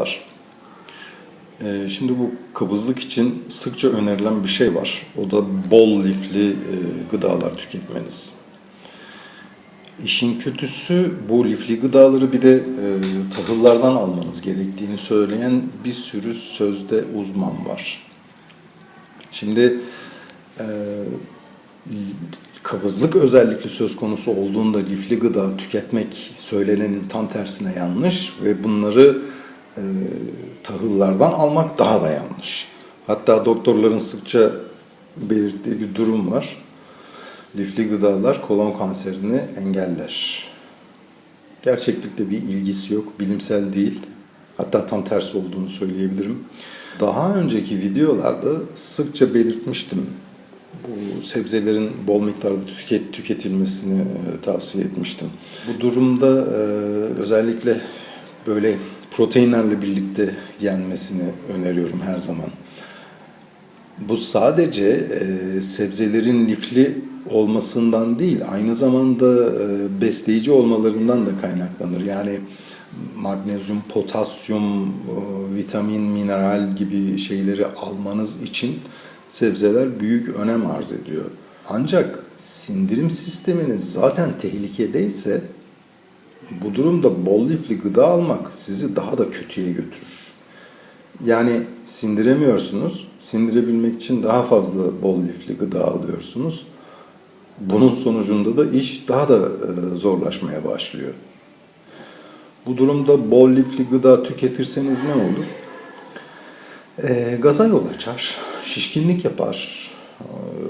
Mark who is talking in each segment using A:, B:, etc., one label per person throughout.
A: gıdalar. Ee, Şimdi bu kabızlık için sıkça önerilen bir şey var. O da bol lifli e, gıdalar tüketmeniz. İşin kötüsü bu lifli gıdaları bir de e, tahıllardan almanız gerektiğini söyleyen bir sürü sözde uzman var. Şimdi e, kabızlık özellikle söz konusu olduğunda lifli gıda tüketmek söylenenin tam tersine yanlış ve bunları e, tahıllardan almak daha da yanlış. Hatta doktorların sıkça belirttiği bir durum var. Lifli gıdalar kolon kanserini engeller. Gerçeklikle bir ilgisi yok, bilimsel değil. Hatta tam tersi olduğunu söyleyebilirim. Daha önceki videolarda sıkça belirtmiştim. Bu sebzelerin bol miktarda tüket, tüketilmesini e, tavsiye etmiştim. Bu durumda e, özellikle böyle proteinlerle birlikte yenmesini öneriyorum her zaman. Bu sadece e, sebzelerin lifli olmasından değil, aynı zamanda e, besleyici olmalarından da kaynaklanır. Yani magnezyum, potasyum, e, vitamin, mineral gibi şeyleri almanız için sebzeler büyük önem arz ediyor. Ancak sindirim sisteminiz zaten tehlikedeyse bu durumda bol lifli gıda almak sizi daha da kötüye götürür. Yani sindiremiyorsunuz. Sindirebilmek için daha fazla bol lifli gıda alıyorsunuz. Bunun sonucunda da iş daha da e, zorlaşmaya başlıyor. Bu durumda bol lifli gıda tüketirseniz ne olur? E, gaza yol açar, şişkinlik yapar, e,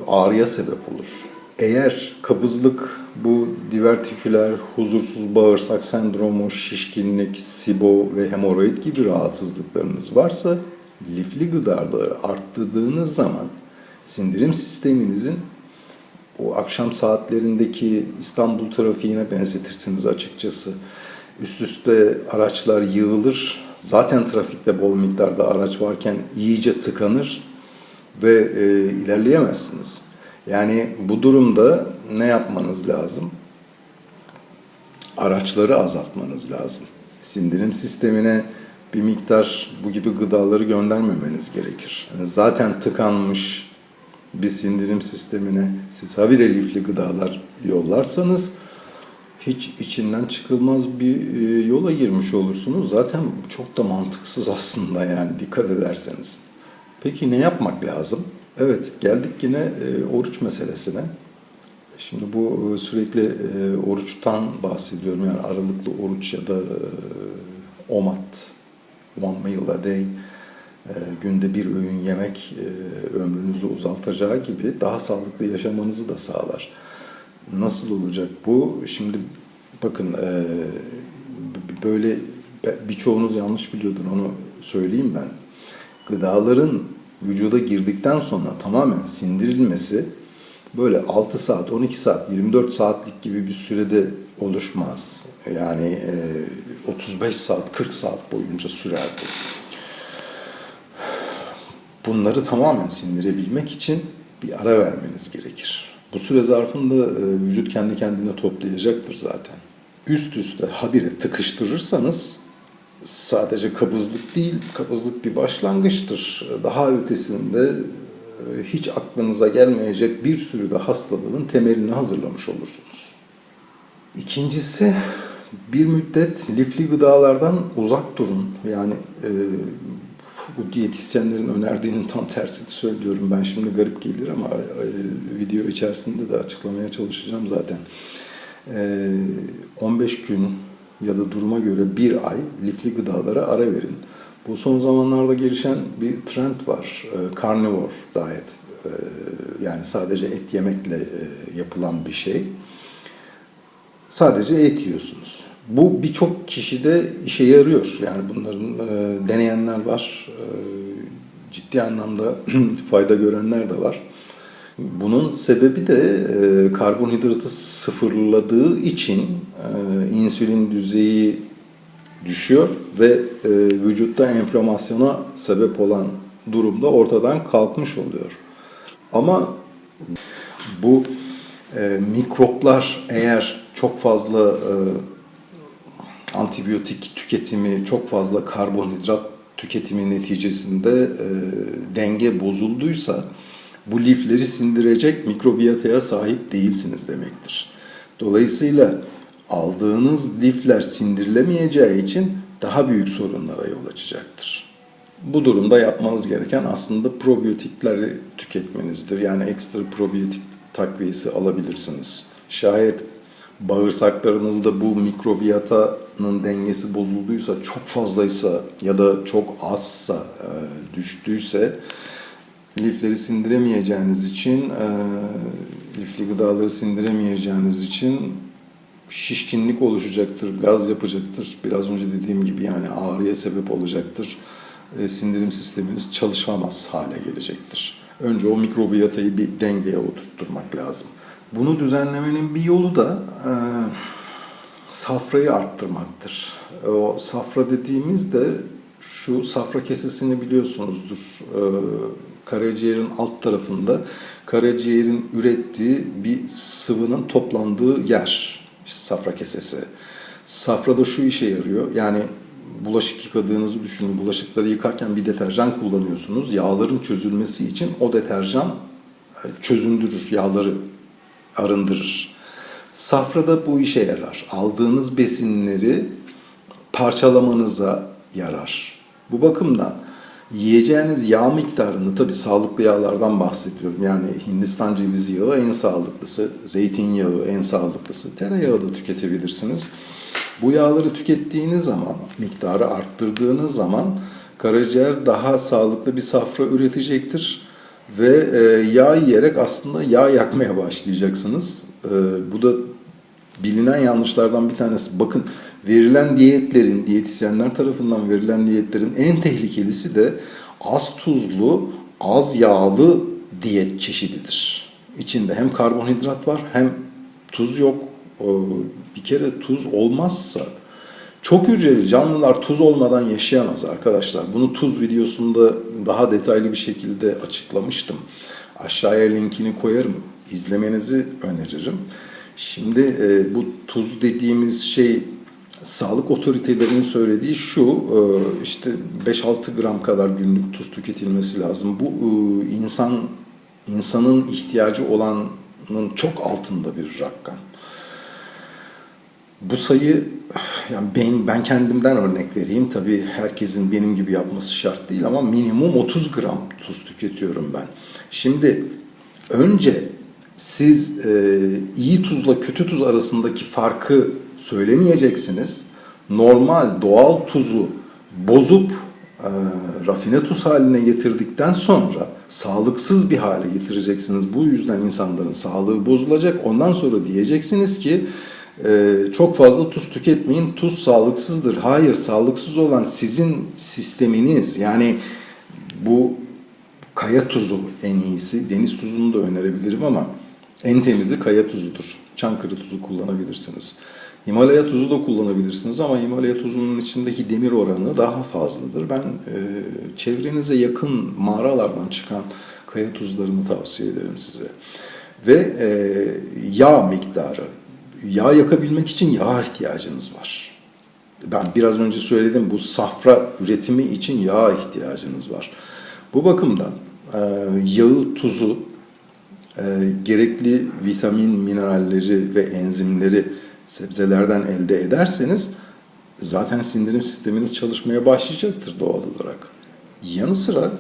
A: ağrıya sebep olur. Eğer kabızlık, bu divertiküler, huzursuz bağırsak sendromu, şişkinlik, SIBO ve hemoroid gibi rahatsızlıklarınız varsa lifli gıdaları arttırdığınız zaman sindirim sisteminizin o akşam saatlerindeki İstanbul trafiğine benzetirsiniz açıkçası. Üst üste araçlar yığılır. Zaten trafikte bol miktarda araç varken iyice tıkanır ve e, ilerleyemezsiniz. Yani bu durumda ne yapmanız lazım? Araçları azaltmanız lazım. Sindirim sistemine bir miktar bu gibi gıdaları göndermemeniz gerekir. Yani zaten tıkanmış bir sindirim sistemine siz habire lifli gıdalar yollarsanız hiç içinden çıkılmaz bir e, yola girmiş olursunuz. Zaten çok da mantıksız aslında yani dikkat ederseniz. Peki ne yapmak lazım? Evet geldik yine e, oruç meselesine. Şimdi bu e, sürekli e, oruçtan bahsediyorum yani aralıklı oruç ya da OMAD, one meal a day, günde bir öğün yemek ömrünüzü uzaltacağı gibi daha sağlıklı yaşamanızı da sağlar. Nasıl olacak bu? Şimdi bakın e, böyle birçoğunuz yanlış biliyordur onu söyleyeyim ben. Gıdaların vücuda girdikten sonra tamamen sindirilmesi böyle 6 saat, 12 saat, 24 saatlik gibi bir sürede oluşmaz. Yani e, 35 saat, 40 saat boyunca sürer bu. Bunları tamamen sindirebilmek için bir ara vermeniz gerekir. Bu süre zarfında e, vücut kendi kendine toplayacaktır zaten. Üst üste habire tıkıştırırsanız sadece kabızlık değil, kabızlık bir başlangıçtır. Daha ötesinde e, hiç aklınıza gelmeyecek bir sürü de hastalığın temelini hazırlamış olursunuz. İkincisi bir müddet lifli gıdalardan uzak durun. Yani e, bu diyetisyenlerin önerdiğinin tam tersini söylüyorum. Ben şimdi garip gelir ama e, video içerisinde de açıklamaya çalışacağım zaten. E, 15 gün ya da duruma göre bir ay lifli gıdalara ara verin. Bu son zamanlarda gelişen bir trend var. E, carnivore diet. E, yani sadece et yemekle e, yapılan bir şey. Sadece et yiyorsunuz. Bu birçok kişide işe yarıyor. Yani bunların deneyenler var. Ciddi anlamda fayda görenler de var. Bunun sebebi de e, karbonhidratı sıfırladığı için e, insülin düzeyi düşüyor ve e, vücutta enflamasyona sebep olan durumda ortadan kalkmış oluyor. Ama bu e, mikroplar eğer çok fazla e, antibiyotik tüketimi, çok fazla karbonhidrat tüketimi neticesinde e, denge bozulduysa bu lifleri sindirecek mikrobiyataya sahip değilsiniz demektir. Dolayısıyla aldığınız lifler sindirilemeyeceği için daha büyük sorunlara yol açacaktır. Bu durumda yapmanız gereken aslında probiyotikleri tüketmenizdir. Yani ekstra probiyotik takviyesi alabilirsiniz. Şayet bağırsaklarınızda bu mikrobiyatanın dengesi bozulduysa, çok fazlaysa ya da çok azsa e, düştüyse lifleri sindiremeyeceğiniz için, e, lifli gıdaları sindiremeyeceğiniz için şişkinlik oluşacaktır, gaz yapacaktır. Biraz önce dediğim gibi yani ağrıya sebep olacaktır. E, sindirim sisteminiz çalışamaz hale gelecektir. Önce o mikrobiyatayı bir dengeye oturtturmak lazım. Bunu düzenlemenin bir yolu da e, safrayı arttırmaktır. O safra dediğimizde şu safra kesesini biliyorsunuzdur. E, karaciğerin alt tarafında karaciğerin ürettiği bir sıvının toplandığı yer. İşte safra kesesi. Safrada şu işe yarıyor. Yani bulaşık yıkadığınızı düşünün. Bulaşıkları yıkarken bir deterjan kullanıyorsunuz. Yağların çözülmesi için o deterjan e, çözündürür, yağları arındırır. Safra da bu işe yarar. Aldığınız besinleri parçalamanıza yarar. Bu bakımdan yiyeceğiniz yağ miktarını tabi sağlıklı yağlardan bahsediyorum. Yani Hindistan cevizi yağı en sağlıklısı, zeytinyağı en sağlıklısı, tereyağı da tüketebilirsiniz. Bu yağları tükettiğiniz zaman, miktarı arttırdığınız zaman karaciğer daha sağlıklı bir safra üretecektir. Ve e, yağ yiyerek aslında yağ yakmaya başlayacaksınız. E, bu da bilinen yanlışlardan bir tanesi. Bakın verilen diyetlerin, diyetisyenler tarafından verilen diyetlerin en tehlikelisi de az tuzlu, az yağlı diyet çeşididir. İçinde hem karbonhidrat var hem tuz yok. Bir kere tuz olmazsa çok hücreli canlılar tuz olmadan yaşayamaz arkadaşlar. Bunu tuz videosunda daha detaylı bir şekilde açıklamıştım. Aşağıya linkini koyarım. İzlemenizi öneririm. Şimdi e, bu tuz dediğimiz şey sağlık otoritelerinin söylediği şu e, işte 5-6 gram kadar günlük tuz tüketilmesi lazım. Bu e, insan insanın ihtiyacı olanın çok altında bir rakam. Bu sayı yani ben ben kendimden örnek vereyim. Tabii herkesin benim gibi yapması şart değil ama minimum 30 gram tuz tüketiyorum ben. Şimdi önce siz e, iyi tuzla kötü tuz arasındaki farkı söylemeyeceksiniz. Normal doğal tuzu bozup e, rafine tuz haline getirdikten sonra sağlıksız bir hale getireceksiniz. Bu yüzden insanların sağlığı bozulacak. Ondan sonra diyeceksiniz ki e, çok fazla tuz tüketmeyin. Tuz sağlıksızdır. Hayır, sağlıksız olan sizin sisteminiz. Yani bu kaya tuzu en iyisi. Deniz tuzunu da önerebilirim ama en temizi kaya tuzudur. Çankırı tuzu kullanabilirsiniz. Himalaya tuzu da kullanabilirsiniz ama Himalaya tuzunun içindeki demir oranı daha fazladır. Ben e, çevrenize yakın mağaralardan çıkan kaya tuzlarını tavsiye ederim size. Ve e, yağ miktarı. Yağ yakabilmek için yağ ihtiyacınız var. Ben biraz önce söyledim bu safra üretimi için yağ ihtiyacınız var. Bu bakımdan e, yağı, tuzu, e, gerekli vitamin, mineralleri ve enzimleri sebzelerden elde ederseniz zaten sindirim sisteminiz çalışmaya başlayacaktır doğal olarak. Yanı sıra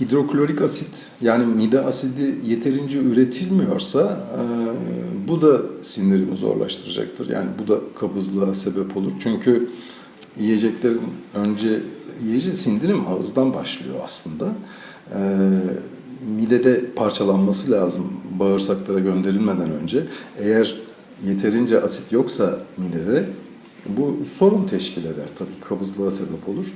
A: hidroklorik asit yani mide asidi yeterince üretilmiyorsa e, bu da sindirimi zorlaştıracaktır. Yani bu da kabızlığa sebep olur. Çünkü yiyeceklerin önce yiyecek sindirim ağızdan başlıyor aslında. E, midede parçalanması lazım bağırsaklara gönderilmeden önce. Eğer yeterince asit yoksa midede bu sorun teşkil eder tabii kabızlığa sebep olur.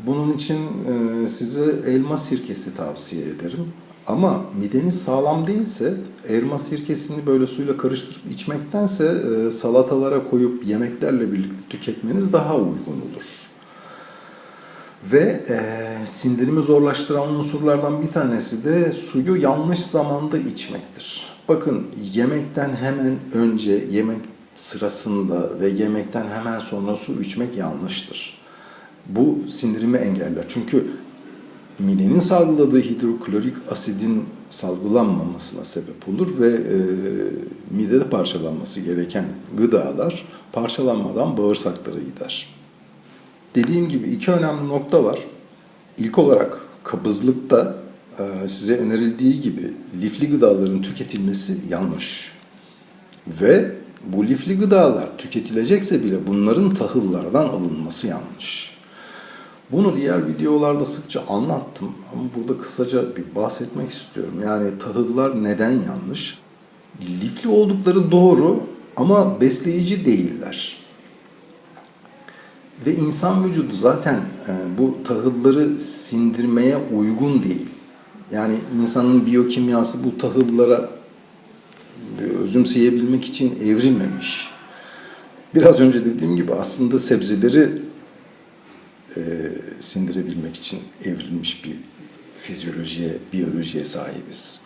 A: Bunun için e, size elma sirkesi tavsiye ederim. Ama mideniz sağlam değilse elma sirkesini böyle suyla karıştırıp içmektense e, salatalara koyup yemeklerle birlikte tüketmeniz daha uygun olur. Ve e, sindirimi zorlaştıran unsurlardan bir tanesi de suyu yanlış zamanda içmektir. Bakın yemekten hemen önce, yemek sırasında ve yemekten hemen sonra su içmek yanlıştır. Bu sindirimi engeller. Çünkü midenin salgıladığı hidroklorik asidin salgılanmamasına sebep olur ve e, midede parçalanması gereken gıdalar parçalanmadan bağırsaklara gider. Dediğim gibi iki önemli nokta var. İlk olarak kabızlıkta e, size önerildiği gibi lifli gıdaların tüketilmesi yanlış. Ve bu lifli gıdalar tüketilecekse bile bunların tahıllardan alınması yanlış. Bunu diğer videolarda sıkça anlattım ama burada kısaca bir bahsetmek istiyorum. Yani tahıllar neden yanlış? Lifli oldukları doğru ama besleyici değiller. Ve insan vücudu zaten e, bu tahılları sindirmeye uygun değil. Yani insanın biyokimyası bu tahıllara özümseyebilmek için evrilmemiş. Biraz önce dediğim gibi aslında sebzeleri e, sindirebilmek için evrilmiş bir fizyolojiye, biyolojiye sahibiz.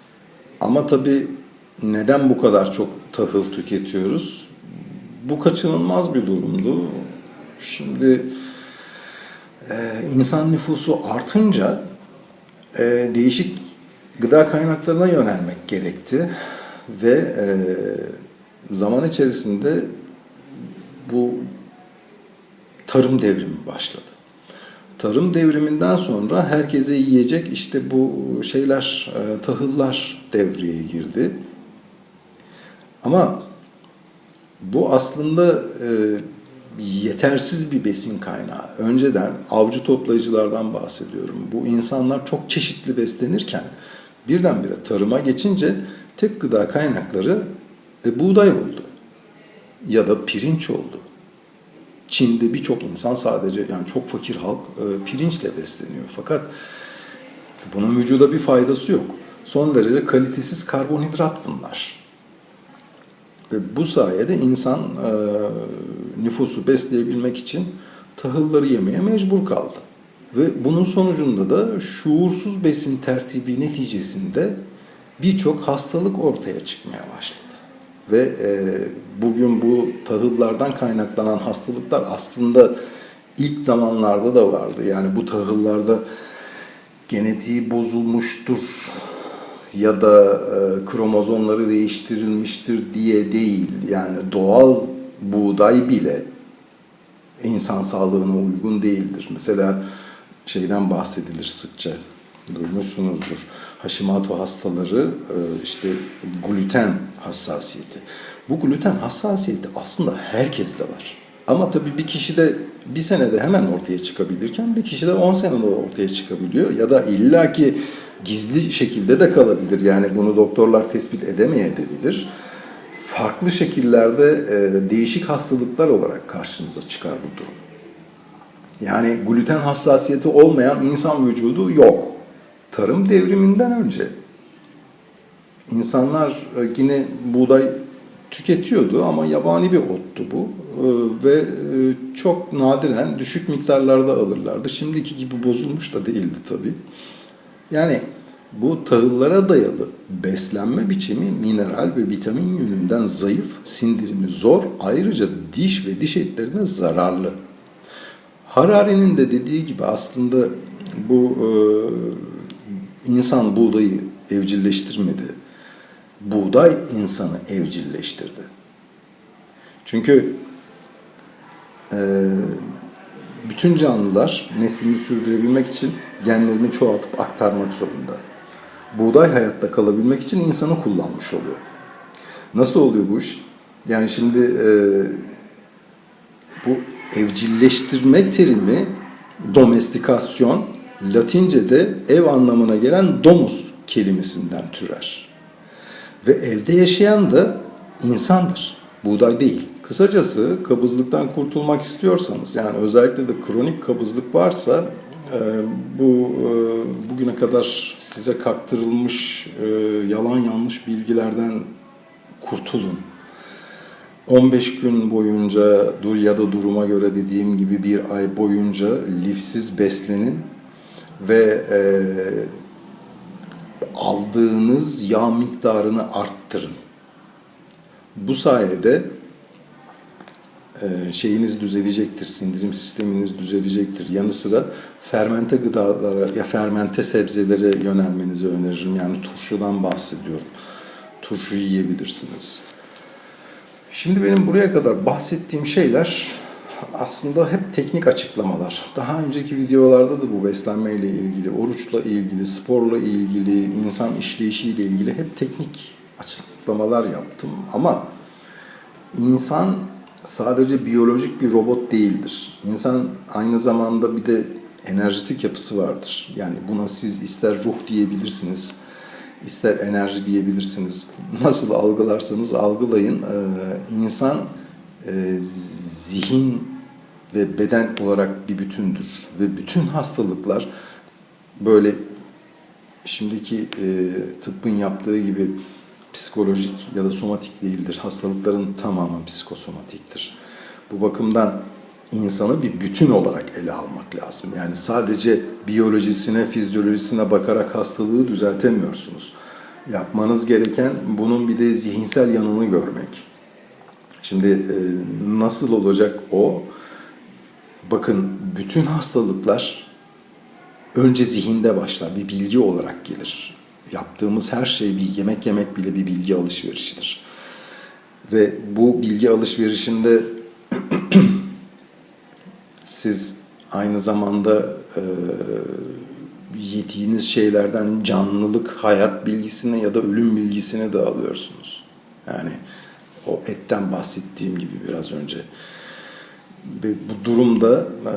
A: Ama tabii neden bu kadar çok tahıl tüketiyoruz? Bu kaçınılmaz bir durumdu. Şimdi e, insan nüfusu artınca e, değişik gıda kaynaklarına yönelmek gerekti ve e, zaman içerisinde bu tarım devrimi başladı. Tarım devriminden sonra herkese yiyecek işte bu şeyler, e, tahıllar devreye girdi. Ama bu aslında e, yetersiz bir besin kaynağı. Önceden avcı toplayıcılardan bahsediyorum. Bu insanlar çok çeşitli beslenirken birdenbire tarıma geçince tek gıda kaynakları e, buğday oldu. Ya da pirinç oldu. Çin'de birçok insan sadece yani çok fakir halk e, pirinçle besleniyor. Fakat bunun vücuda bir faydası yok. Son derece kalitesiz karbonhidrat bunlar. Ve bu sayede insan e, nüfusu besleyebilmek için tahılları yemeye mecbur kaldı. Ve bunun sonucunda da şuursuz besin tertibi neticesinde birçok hastalık ortaya çıkmaya başladı. Ve e, bugün bu tahıllardan kaynaklanan hastalıklar aslında ilk zamanlarda da vardı. Yani bu tahıllarda genetiği bozulmuştur ya da e, kromozomları değiştirilmiştir diye değil. Yani doğal buğday bile insan sağlığına uygun değildir. Mesela şeyden bahsedilir sıkça duymuşsunuzdur. Hashimoto hastaları e, işte gluten hassasiyeti. Bu gluten hassasiyeti aslında herkeste var. Ama tabii bir kişide bir senede hemen ortaya çıkabilirken bir kişide 10 senede ortaya çıkabiliyor. Ya da illaki gizli şekilde de kalabilir. Yani bunu doktorlar tespit edemeyebilir. Farklı şekillerde e, değişik hastalıklar olarak karşınıza çıkar bu durum. Yani gluten hassasiyeti olmayan insan vücudu yok. Tarım devriminden önce insanlar e, yine buğday tüketiyordu ama yabani bir ottu bu E, ve e, çok nadiren düşük miktarlarda alırlardı. Şimdiki gibi bozulmuş da değildi tabii. Yani bu tahıllara dayalı beslenme biçimi mineral ve vitamin yönünden zayıf, sindirimi zor, ayrıca diş ve diş etlerine zararlı. Harari'nin de dediği gibi aslında bu e, insan buğdayı evcilleştirmedi. Buğday insanı evcilleştirdi. Çünkü e, bütün canlılar neslini sürdürebilmek için genlerini çoğaltıp aktarmak zorunda. Buğday hayatta kalabilmek için insanı kullanmış oluyor. Nasıl oluyor bu iş? Yani şimdi e, bu evcilleştirme terimi domestikasyon Latince'de ev anlamına gelen domus kelimesinden türer. Ve evde yaşayan da insandır. Buğday değil. Kısacası kabızlıktan kurtulmak istiyorsanız yani özellikle de kronik kabızlık varsa bu e, bugüne kadar size kaktırılmış e, yalan yanlış bilgilerden kurtulun. 15 gün boyunca dur ya da duruma göre dediğim gibi bir ay boyunca lifsiz beslenin ve e, aldığınız yağ miktarını arttırın. Bu sayede şeyiniz düzelecektir, sindirim sisteminiz düzelecektir. Yanı sıra fermente gıdalara ya fermente sebzelere yönelmenizi öneririm. Yani turşudan bahsediyorum. Turşu yiyebilirsiniz. Şimdi benim buraya kadar bahsettiğim şeyler aslında hep teknik açıklamalar. Daha önceki videolarda da bu beslenmeyle ilgili, oruçla ilgili, sporla ilgili, insan işleyişiyle ilgili hep teknik açıklamalar yaptım. Ama insan sadece biyolojik bir robot değildir. İnsan aynı zamanda bir de enerjitik yapısı vardır. Yani buna siz ister ruh diyebilirsiniz, ister enerji diyebilirsiniz. Nasıl algılarsanız algılayın. Ee, insan e, zihin ve beden olarak bir bütündür. Ve bütün hastalıklar böyle şimdiki e, tıbbın yaptığı gibi psikolojik ya da somatik değildir. Hastalıkların tamamı psikosomatiktir. Bu bakımdan insanı bir bütün olarak ele almak lazım. Yani sadece biyolojisine, fizyolojisine bakarak hastalığı düzeltemiyorsunuz. Yapmanız gereken bunun bir de zihinsel yanını görmek. Şimdi e, nasıl olacak o? Bakın bütün hastalıklar önce zihinde başlar, bir bilgi olarak gelir. Yaptığımız her şey bir yemek yemek bile bir bilgi alışverişidir. Ve bu bilgi alışverişinde siz aynı zamanda e, yediğiniz şeylerden canlılık, hayat bilgisini ya da ölüm bilgisini de alıyorsunuz. Yani o etten bahsettiğim gibi biraz önce. Ve bu durumda e,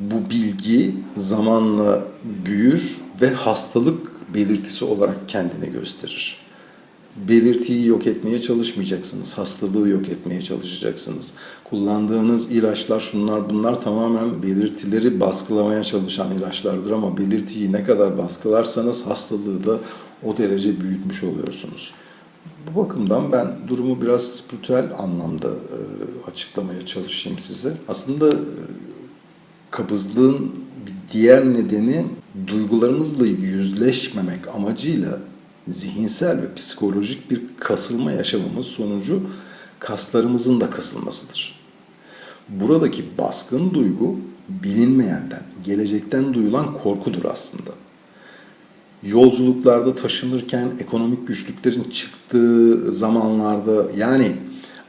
A: bu bilgi zamanla büyür ve hastalık belirtisi olarak kendini gösterir. Belirtiyi yok etmeye çalışmayacaksınız. Hastalığı yok etmeye çalışacaksınız. Kullandığınız ilaçlar şunlar bunlar tamamen belirtileri baskılamaya çalışan ilaçlardır ama belirtiyi ne kadar baskılarsanız hastalığı da o derece büyütmüş oluyorsunuz. Bu bakımdan ben durumu biraz spiritüel anlamda e, açıklamaya çalışayım size. Aslında e, kabızlığın diğer nedeni duygularımızla yüzleşmemek amacıyla zihinsel ve psikolojik bir kasılma yaşamamız sonucu kaslarımızın da kasılmasıdır. Buradaki baskın duygu bilinmeyenden, gelecekten duyulan korkudur aslında. Yolculuklarda taşınırken ekonomik güçlüklerin çıktığı zamanlarda yani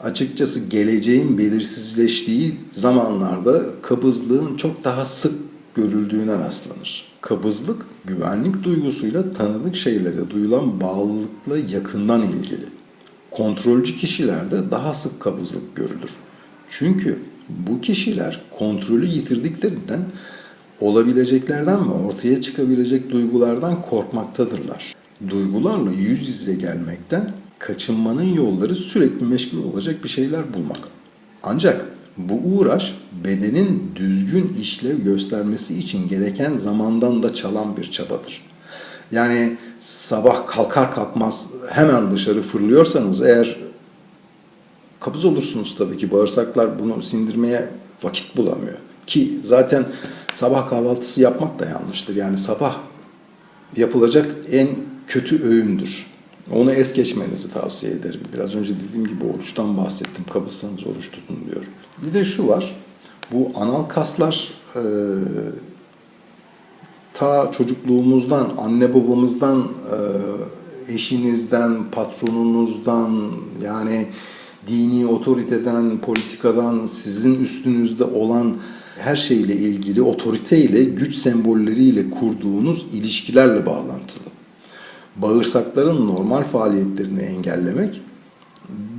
A: açıkçası geleceğin belirsizleştiği zamanlarda kabızlığın çok daha sık görüldüğüne rastlanır. Kabızlık güvenlik duygusuyla tanıdık şeylere duyulan bağlılıkla yakından ilgili. Kontrolcü kişilerde daha sık kabızlık görülür. Çünkü bu kişiler kontrolü yitirdiklerinden olabileceklerden ve ortaya çıkabilecek duygulardan korkmaktadırlar. Duygularla yüz yüze gelmekten kaçınmanın yolları sürekli meşgul olacak bir şeyler bulmak. Ancak bu uğraş bedenin düzgün işlev göstermesi için gereken zamandan da çalan bir çabadır. Yani sabah kalkar kalkmaz hemen dışarı fırlıyorsanız eğer kabız olursunuz tabii ki bağırsaklar bunu sindirmeye vakit bulamıyor. Ki zaten sabah kahvaltısı yapmak da yanlıştır. Yani sabah yapılacak en kötü öğündür. Onu es geçmenizi tavsiye ederim. Biraz önce dediğim gibi oruçtan bahsettim. Kabızsanız oruç tutun diyorum. Bir de şu var. Bu anal kaslar e, ta çocukluğumuzdan, anne babamızdan, e, eşinizden, patronunuzdan yani dini otoriteden, politikadan, sizin üstünüzde olan her şeyle ilgili otoriteyle, güç sembolleriyle kurduğunuz ilişkilerle bağlantılı. Bağırsakların normal faaliyetlerini engellemek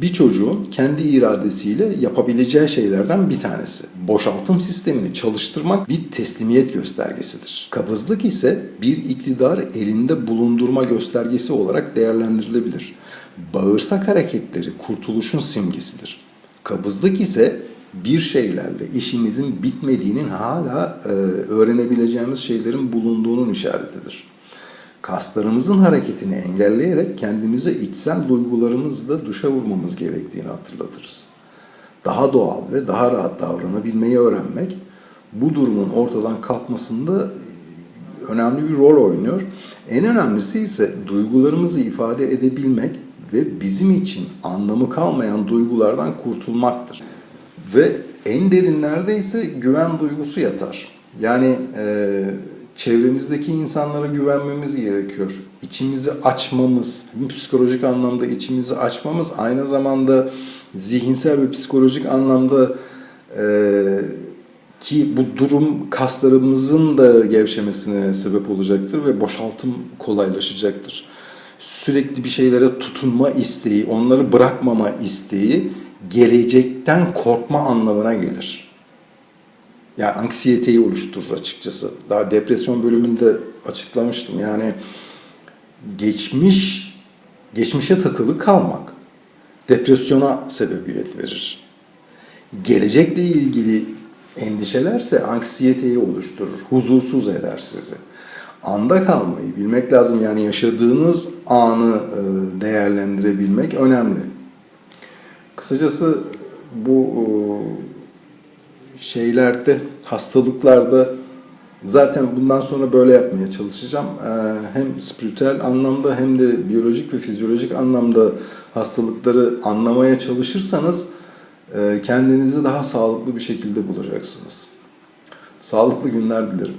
A: bir çocuğun kendi iradesiyle yapabileceği şeylerden bir tanesi. Boşaltım sistemini çalıştırmak bir teslimiyet göstergesidir. Kabızlık ise bir iktidarı elinde bulundurma göstergesi olarak değerlendirilebilir. Bağırsak hareketleri kurtuluşun simgesidir. Kabızlık ise bir şeylerle işimizin bitmediğinin hala e, öğrenebileceğimiz şeylerin bulunduğunun işaretidir kaslarımızın hareketini engelleyerek kendimize içsel duygularımızla duşa vurmamız gerektiğini hatırlatırız. Daha doğal ve daha rahat davranabilmeyi öğrenmek bu durumun ortadan kalkmasında önemli bir rol oynuyor. En önemlisi ise duygularımızı ifade edebilmek ve bizim için anlamı kalmayan duygulardan kurtulmaktır. Ve en derinlerde ise güven duygusu yatar. Yani e, çevremizdeki insanlara güvenmemiz gerekiyor. İçimizi açmamız, psikolojik anlamda içimizi açmamız, aynı zamanda zihinsel ve psikolojik anlamda e, ki bu durum kaslarımızın da gevşemesine sebep olacaktır ve boşaltım kolaylaşacaktır. Sürekli bir şeylere tutunma isteği, onları bırakmama isteği gelecekten korkma anlamına gelir. Yani anksiyeteyi oluşturur açıkçası. Daha depresyon bölümünde açıklamıştım. Yani geçmiş, geçmişe takılı kalmak depresyona sebebiyet verir. Gelecekle ilgili endişelerse anksiyeteyi oluşturur, huzursuz eder sizi. Anda kalmayı bilmek lazım. Yani yaşadığınız anı e, değerlendirebilmek önemli. Kısacası bu e, şeylerde, hastalıklarda zaten bundan sonra böyle yapmaya çalışacağım. Ee, Hem spiritüel anlamda hem de biyolojik ve fizyolojik anlamda hastalıkları anlamaya çalışırsanız e, kendinizi daha sağlıklı bir şekilde bulacaksınız. Sağlıklı günler dilerim.